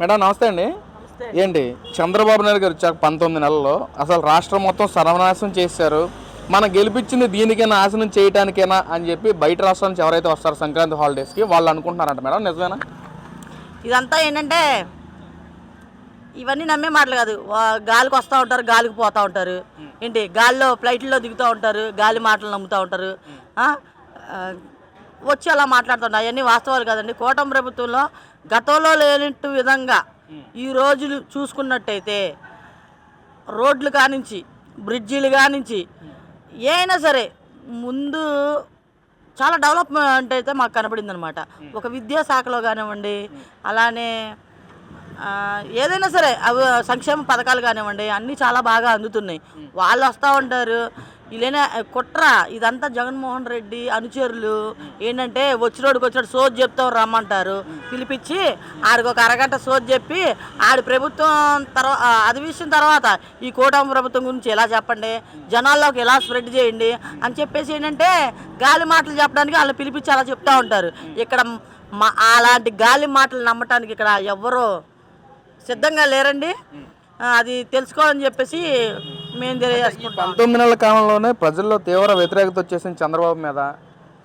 Madam నమస్తే అండి. ఏంటి? చంద్రబాబు నాయుడు గారు వచ్చాక పంతొమ్మిది నెలల్లో అసలు రాష్ట్రం మొత్తం సర్వనాశనం చేశారు. మనం గెలిపించింది దీనికైనా నాశనం చేయడానికైనా అని చెప్పి బయట రాష్ట్రాల నుంచి ఎవరైతే వస్తారో సంక్రాంతి హాలిడేస్కి వాళ్ళు అనుకుంటున్నారంట మేడం నిజమేనా? ఇదంతా ఏంటంటే ఇవన్నీ నమ్మే మాటలు కాదు. గాలికి వస్తూ ఉంటారు గాలికి పోతూ ఉంటారు. ఏంటి? గాలిలో ఫ్లైట్లో దిగుతూ ఉంటారు గాలి మాటలు నమ్ముతూ ఉంటారు. వచ్చి అలా మాట్లాడుతుంటారు అవన్నీ వాస్తవాలు కాదండి. కూటమి ప్రభుత్వంలో గతంలో లేనట్టు విధంగా ఈ రోజులు చూసుకున్నట్టయితే రోడ్లు కానించి బ్రిడ్జీలు కానించి ఏ అయినా సరే ముందు చాలా డెవలప్మెంట్ అయితే మాకు కనబడింది అనమాట ఒక విద్యాశాఖలో కానివ్వండి అలానే ఏదైనా సరే అవి సంక్షేమ పథకాలు కానివ్వండి అన్నీ చాలా బాగా అందుతున్నాయి. వాళ్ళు వస్తూ ఉంటారు. ఇలానే కుట్ర. ఇదంతా జగన్మోహన్ రెడ్డి అనుచరులు. ఏంటంటే వచ్చినోడికి వచ్చినట్టు సోజు చెప్తాం రమ్మంటారు. పిలిపించి ఆడికి ఒక అరగంట సోజు చెప్పి ఆడి ప్రభుత్వం తర్వాత అది విషయం తర్వాత ఈ కూటమి ప్రభుత్వం గురించి ఎలా చెప్పండి? జనాల్లోకి ఎలా స్ప్రెడ్ చేయండి? అని చెప్పేసి ఏంటంటే గాలి మాటలు చెప్పడానికి వాళ్ళని పిలిపించి అలా చెప్తూ ఉంటారు. ఇక్కడ మా అలాంటి గాలి మాటలు నమ్మటానికి ఇక్కడ ఎవ్వరూ సిద్ధంగా లేరండి. అది తెలుసుకోవాలని చెప్పేసి మేము తెలియజేసుకుంటాం. పంతొమ్మిది నెలల కాలంలోనే ప్రజల్లో తీవ్ర వ్యతిరేకత వచ్చేసింది చంద్రబాబు మీద.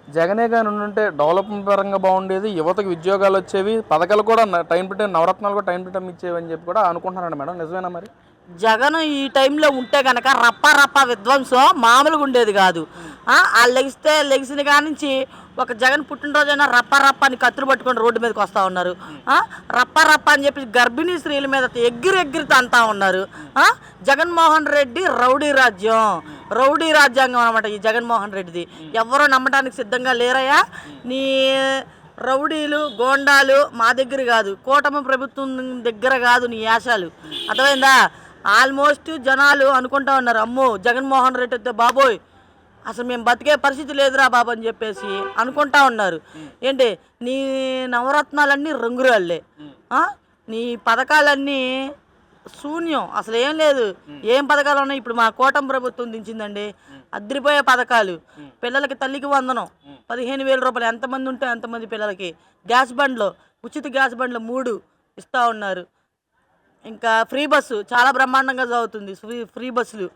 జగనే కానీ ఉంటే డెవలప్మెంట్ పరంగా బాగుండేది యువతకు ఉద్యోగాలు వచ్చేవి పథకాలు కూడా టైం టు టైం నవరత్నాలు కూడా టైం టు టైం ఇచ్చేవి అని చెప్పి కూడా అనుకుంటున్నారండి మేడం. నిజమేనా మరి? జగన్ ఈ టైంలో ఉంటే కనుక రప్ప రప్ప విధ్వంసం మామూలుగా ఉండేది కాదు. ఆ, ఆ లెగిస్తే లెగిసిన కానించి ఒక జగన్ పుట్టినరోజైనా రప్ప రప్ప అని కత్తులు పట్టుకొని రోడ్డు మీదకి వస్తూ ఉన్నారు. రప్పారప్ప రప్ప రప్ప అని చెప్పి గర్భిణీ స్త్రీల మీద ఎగ్గిరి ఎగ్గిరి తంతా ఉన్నారు. జగన్మోహన్ రెడ్డి రౌడీ రాజ్యం. రౌడీ రాజ్యాంగం అనమాట ఈ జగన్మోహన్ రెడ్డిది. ఎవరో నమ్మడానికి సిద్ధంగా లేరయ్యా. నీ రౌడీలు గోండాలు మా దగ్గర కాదు. కూటమి ప్రభుత్వం దగ్గర కాదు నీ యాశాలు. అర్థమైందా? ఆల్మోస్ట్ జనాలు అనుకుంటా ఉన్నారు అమ్మో జగన్మోహన్ రెడ్డి అయితే బాబోయ్. అసలు మేము బతికే పరిస్థితి లేదురా బాబు అని చెప్పేసి అనుకుంటా ఉన్నారు. ఏంటి? నీ నవరత్నాలన్నీ రంగురాళ్ళే. నీ పథకాలన్నీ శూన్యం. అసలు ఏం లేదు. ఏం పథకాలు ఉన్నాయి? ఇప్పుడు మా కోటం ప్రభుత్వం దించిందండి. అద్రిపోయే పథకాలు. పిల్లలకి తల్లికి వందనం. పదిహేను వేల రూపాయలు. ఎంతమంది ఉంటే అంతమంది పిల్లలకి. గ్యాస్ బండ్లు. ఉచిత గ్యాస్ బండ్లు మూడు ఇస్తూ ఉన్నారు. ఇంకా ఫ్రీ బస్సు. చాలా బ్రహ్మాండంగా చదువుతుంది. ఫ్రీ ఫ్రీ బస్సులు.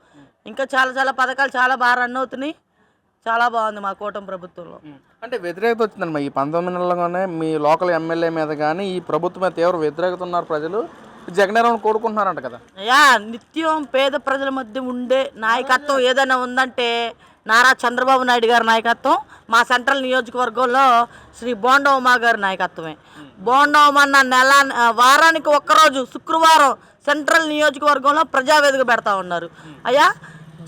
ఇంకా చాలా చాలా పథకాలు చాలా బాగా రన్ అవుతున్నాయి. చాలా బాగుంది మా కూటమి ప్రభుత్వంలో. అంటే వ్యతిరేకత వచ్చిందన్నమా ఈ పంతొమ్మిది నెలలోనే మీ లోకల్ ఎమ్మెల్యే మీద కానీ ఈ ప్రభుత్వం మీద తీవ్ర వ్యతిరేకత ఉన్నారు ప్రజలు. జగన్ కోరుకుంటున్నారంట కదా. యా నిత్యం పేద ప్రజల మధ్య ఉండే నాయకత్వం ఏదైనా ఉందంటే నారా చంద్రబాబు నాయుడు గారి నాయకత్వం మా సెంట్రల్ నియోజకవర్గంలో శ్రీ బోండా ఉమా గారి నాయకత్వమే. బోండా ఉమా అన్న నెల వారానికి ఒక్కరోజు శుక్రవారం సెంట్రల్ నియోజకవర్గంలో ప్రజావేదిక పెడతా ఉన్నారు. అయ్యా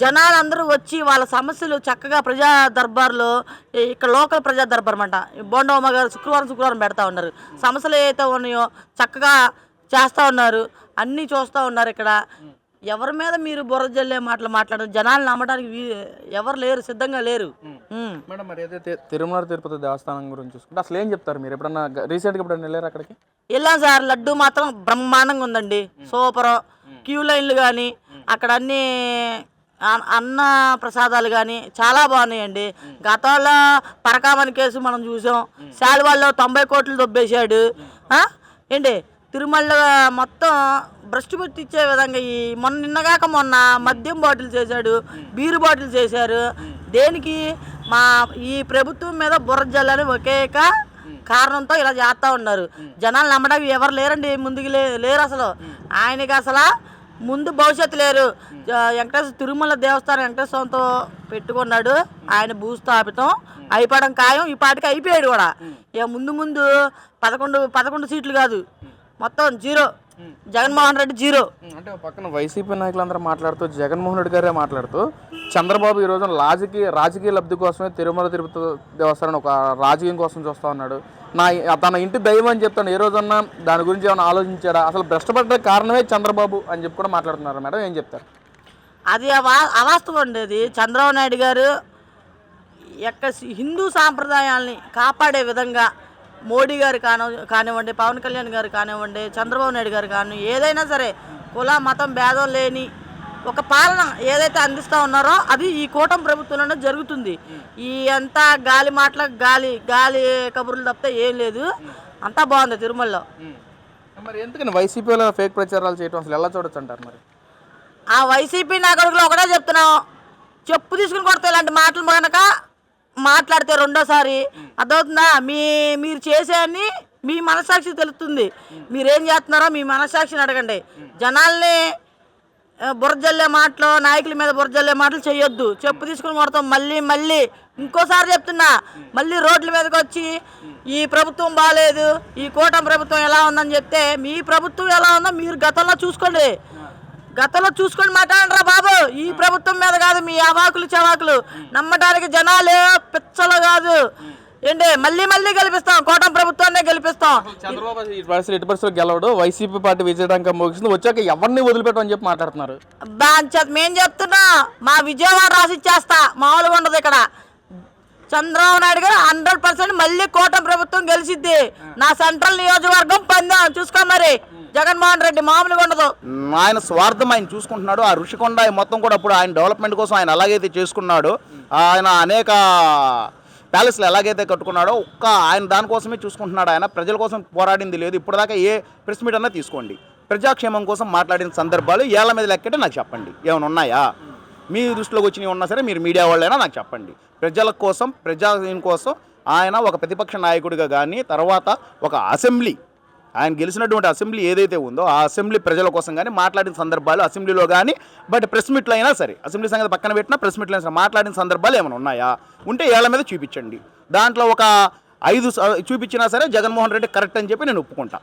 జనాలందరూ వచ్చి వాళ్ళ సమస్యలు చక్కగా ప్రజా దర్బార్లో ఇక్కడ లోకల్ ప్రజా దర్బార్ అనమాట బోండా ఉమా గారు శుక్రవారం శుక్రవారం పెడతా ఉన్నారు. సమస్యలు ఏవైతే ఉన్నాయో చక్కగా చేస్తూ ఉన్నారు. అన్నీ చూస్తూ ఉన్నారు ఇక్కడ. ఎవరి మీద మీరు బుర్ర జల్లే మాటలు మాట్లాడారు. జనాలు నమ్మడానికి ఎవరు లేరు సిద్ధంగా లేరు. మేడం మరి ఏదైతే తిరుమల తిరుపతి దేవస్థానం గురించి చూసుకుంటే అసలు ఏం చెప్తారు మీరు? ఎప్పుడన్నా రీసెంట్గా ఎప్పుడన్నా వెళ్ళారు అక్కడికి? వెళ్ళాం సార్. లడ్డు మాత్రం బ్రహ్మాండంగా ఉందండి. సూపర్. క్యూ లైన్లు కానీ అక్కడ అన్ని అన్న ప్రసాదాలు కానీ చాలా బాగున్నాయండి. గతంలో పరకామణి కేసు మనం చూసాం. శాలువాల్లో తొంభై కోట్లు దొబ్బేశాడు? ఏంటి? తిరుమల మొత్తం భ్రష్టు పెట్టించే విధంగా ఈ మొన్న నిన్నగాక మొన్న మద్యం బాటిల్ చేశాడు. బీరు బాటిల్ చేశారు. దేనికి మా ఈ ప్రభుత్వం మీద బుర్ర జల్లని ఒకే ఒక కారణంతో ఇలా చేస్తూ ఉన్నారు. జనాలు నమ్మడానికి ఎవరు లేరండి ముందుకు లేరు అసలు. ఆయనకి అసలు ముందు భవిష్యత్తు లేరు. వెంకటేశ్వర తిరుమల దేవస్థానం వెంకటేశ్వరంతో పెట్టుకున్నాడు. ఆయన భూస్థాపితం. అయిపోవడం ఖాయం. ఈ పాటికి అయిపోయాడు కూడా. ఇక ముందు ముందు పదకొండు పదకొండు సీట్లు కాదు. మొత్తం జీరో. జగన్మోహన్ రెడ్డి జీరో. అంటే పక్కన వైసీపీ నాయకులందరూ మాట్లాడుతూ జగన్మోహన్ రెడ్డి గారే మాట్లాడుతూ చంద్రబాబు ఈ రోజు రాజకీయ రాజకీయ లబ్ధి కోసమే తిరుమల తిరుపతి దేవస్థానం ఒక రాజకీయం కోసం చూస్తా ఉన్నాడు. నా తన ఇంటి దైవం అని చెప్తాను ఏ రోజన్నా దాని గురించి ఏమైనా ఆలోచించాడా? అసలు భ్రష్టపడ్డ కారణమే చంద్రబాబు అని చెప్పి కూడా మాట్లాడుతున్నారు మేడం? ఏం చెప్తారు? అది అవా- అవాస్తవం ఉండేది చంద్రబాబు నాయుడు గారు యొక్క హిందూ సాంప్రదాయాల్ని కాపాడే విధంగా మోడీ గారు కాని కానివ్వండి పవన్ కళ్యాణ్ గారు కానివ్వండి చంద్రబాబు నాయుడు గారు కాని ఏదైనా సరే కుల మతం భేదం లేని ఒక పాలన ఏదైతే అందిస్తూ ఉన్నారో అది ఈ కూటమి ప్రభుత్వంలోనే జరుగుతుంది. ఈ అంతా గాలి మాటల గాలి గాలి కబుర్లు తప్పితే ఏం లేదు. అంతా బాగుంది తిరుమలలో. మరి ఎందుకని వైసీపీలో ఫేక్ ప్రచారాలు చేయడం అసలు ఎలా చూడొచ్చు అంటారు మరి? ఆ వైసీపీ నా కొడుకులు ఒకటే చెప్తున్నాం. చెప్పు తీసుకుని కొడతా ఇలాంటి మాటలు కనుక మాట్లాడితే రెండోసారి అర్థమవుతుందా? మీ మీరు చేసేయన్ని మీ మనసాక్షి తెలుస్తుంది. మీరేం చేస్తున్నారో మీ మనసాక్షిని అడగండి. జనాల్ని బుర్రజల్లే మాటలు నాయకుల మీద బురజల్లే మాటలు చేయొద్దు. చెప్పు తీసుకుని కొడతాం. మళ్ళీ మళ్ళీ ఇంకోసారి చెప్తున్నా. మళ్ళీ రోడ్ల మీదకి వచ్చి ఈ ప్రభుత్వం బాగాలేదు ఈ కూటమి ప్రభుత్వం ఎలా ఉందని చెప్తే మీ ప్రభుత్వం ఎలా ఉందో మీరు గతంలో చూసుకోండి. గతంలో చూసుకొని మాట్లాడరా బాబు. ఈ ప్రభుత్వం మీద కాదు మీ అవాకులు చవాకులు. నమ్మడానికి జనాలే పిచ్చలు కాదు. ఏంటి? మళ్ళీ మళ్ళీ గెలిపిస్తాం. కోటం ప్రభుత్వాన్ని గెలిపిస్తాం. చంద్రబాబు ఎటు పరిస్థితులు గెలవడు. వైసీపీ పార్టీ విజయడానికి ముగిసింది. వచ్చాక ఎవరిని వదిలిపెట్టమని చెప్పి మాట్లాడుతున్నారు? మేం చెప్తున్నా మా విజయవాడ రాసిచ్చేస్తా మామూలుగా ఉండదు ఇక్కడ. చంద్రబాబు నాయుడు గారు హండ్రెడ్ పర్సెంట్ మళ్ళీ కూటమి ప్రభుత్వం గెలిచిద్ది. నా సెంట్రల్ నియోజకవర్గం పందా చూసుకో మరి. జగన్మోహన్ రెడ్డి మామూలుగా ఉండదు. ఆయన స్వార్థం ఆయన చూసుకుంటున్నాడు. ఆ ఋషికొండ మొత్తం కూడా అప్పుడు ఆయన డెవలప్మెంట్ కోసం ఆయన ఎలాగైతే చేసుకున్నాడో ఆయన అనేక ప్యాలెస్లు ఎలాగైతే కట్టుకున్నాడో ఒక్క ఆయన దానికోసమే చూసుకుంటున్నాడు ఆయన. ప్రజల కోసం పోరాడింది లేదు. ఇప్పటిదాకా ఏ ప్రెస్ మీట్ అన్నా తీసుకోండి. ప్రజాక్షేమం కోసం మాట్లాడిన సందర్భాలు ఏళ్ళ మీద లెక్కటే నాకు చెప్పండి. ఏమైనా ఉన్నాయా? మీ దృష్టిలోకి వచ్చినవి ఉన్నా సరే మీరు మీడియా వాళ్ళైనా నాకు చెప్పండి. ప్రజల కోసం ప్రజా కోసం ఆయన ఒక ప్రతిపక్ష నాయకుడిగా కానీ తర్వాత ఒక అసెంబ్లీ ఆయన గెలిచినటువంటి అసెంబ్లీ ఏదైతే ఉందో ఆ అసెంబ్లీ ప్రజల కోసం కానీ మాట్లాడిన సందర్భాలు అసెంబ్లీలో కానీ బట్ ప్రెస్ మీట్లు అయినా సరే అసెంబ్లీ సంగతి పక్కన పెట్టినా ప్రెస్ మీట్లు అయినా సరే మాట్లాడిన సందర్భాలు ఏమైనా ఉన్నాయా? ఉంటే ఏళ్ళ మీద చూపించండి. దాంట్లో ఒక ఐదు స- చూపించినా సరే జగన్మోహన్ రెడ్డి కరెక్ట్ అని చెప్పి నేను ఒప్పుకుంటా.